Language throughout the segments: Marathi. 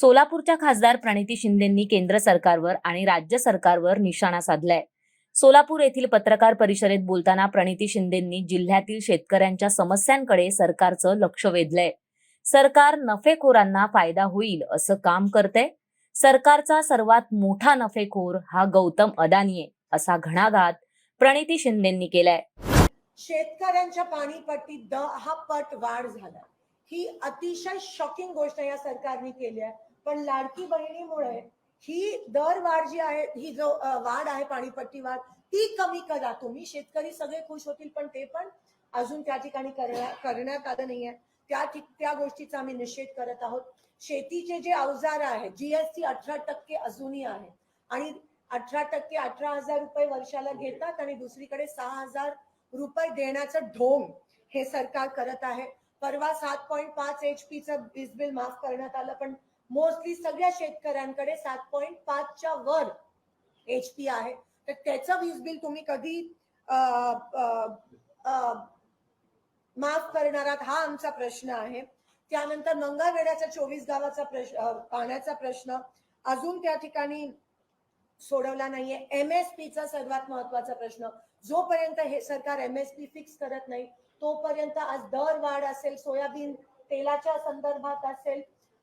सोलापूरच्या खासदार प्रणिती शिंदेंनी केंद्र सरकारवर आणि राज्य सरकारवर निशाणा साधलाय. सोलापूर येथील पत्रकार परिषदेत बोलताना प्रणिती शिंदेंनी जिल्ह्यातील शेतकऱ्यांच्या समस्यांकडे सरकारचं लक्ष वेधलंय. सरकार नफेखोरांना फायदा होईल असं काम करते सरकारचा सर्वात मोठा नफेखोर हा गौतम अदानी आहे असा घणाघात प्रणिती शिंदेंनी केलाय. शेतकऱ्यांच्या पाणीपट्टीत दहा पट वाढ झाला. ही अतिशय शॉकिंग गोष्ट या सरकारने केली आहे. पण लाडकी बहिणीमुळे ही दर वाढ जी आहे ही जो वाढ आहे पाणीपट्टी वाढ ती कमी करा. तुम्ही शेतकरी सगळे खुश होतील पण ते पण अजून त्या ठिकाणी करण्या- करण्यात आलं नाहीये. त्या त्या गोष्टीचा आम्ही निषेध करत आहोत. शेतीचे जे अवजार आहेत जीएसटी अठरा टक्के अजूनही आहे. आणि अठरा टक्के अठरा हजार रुपये वर्षाला घेतात आणि दुसरीकडे सहा हजार रुपये देण्याचं ढोंग हे सरकार करत आहे. परवा सात पॉईंट पाच एच पीचं वीज बिल माफ करण्यात आलं पण मोस्टली सगळ्या शेतकऱ्यांकडे सात पॉईंट पाचच्या वर एच पी आहे. तर त्याचं वीज बिल तुम्ही कधी माफ करणार आहात हा आमचा प्रश्न आहे. त्यानंतर मंगळवेड्याचा चोवीस गावाचा प्रश्न पाण्याचा प्रश्न. अजून त्या ठिकाणी सोडवला नाहीये. एम एस पीचा सर्वात महत्त्वाचा प्रश्न. जोपर्यंत हे सरकार एम एस पी फिक्स करत नाही तोपर्यंत आज दर वाढ असेल सोयाबीन तेलाच्या संदर्भात असेल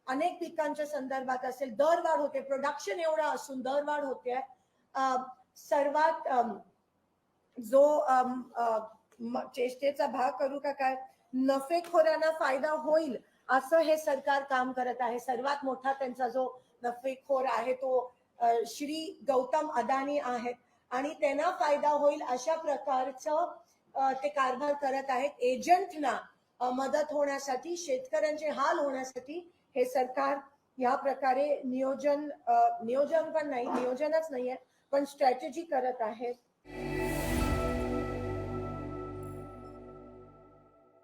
अनेक पिकांच्या संदर्भात असेल दरवाढ होते. प्रोडक्शन एवढं असून दरवाढ होते. सर्वात जो चेष्टेचा भाग करू का काय? नफेखोरांना फायदा होईल असं हे सरकार काम करत आहे. सर्वात मोठा त्यांचा जो नफेखोर आहे तो श्री गौतम अदानी आहेत. आणि त्यांना फायदा होईल अशा प्रकारचं ते कारभार करत आहेत. एजंटना मदत होण्यासाठी शेतकऱ्यांचे हाल होण्यासाठी हे सरकार या प्रकारे नियोजन नियोजन पण नाही नियोजनच नाहीये पण स्ट्रॅटेजी करत आहे.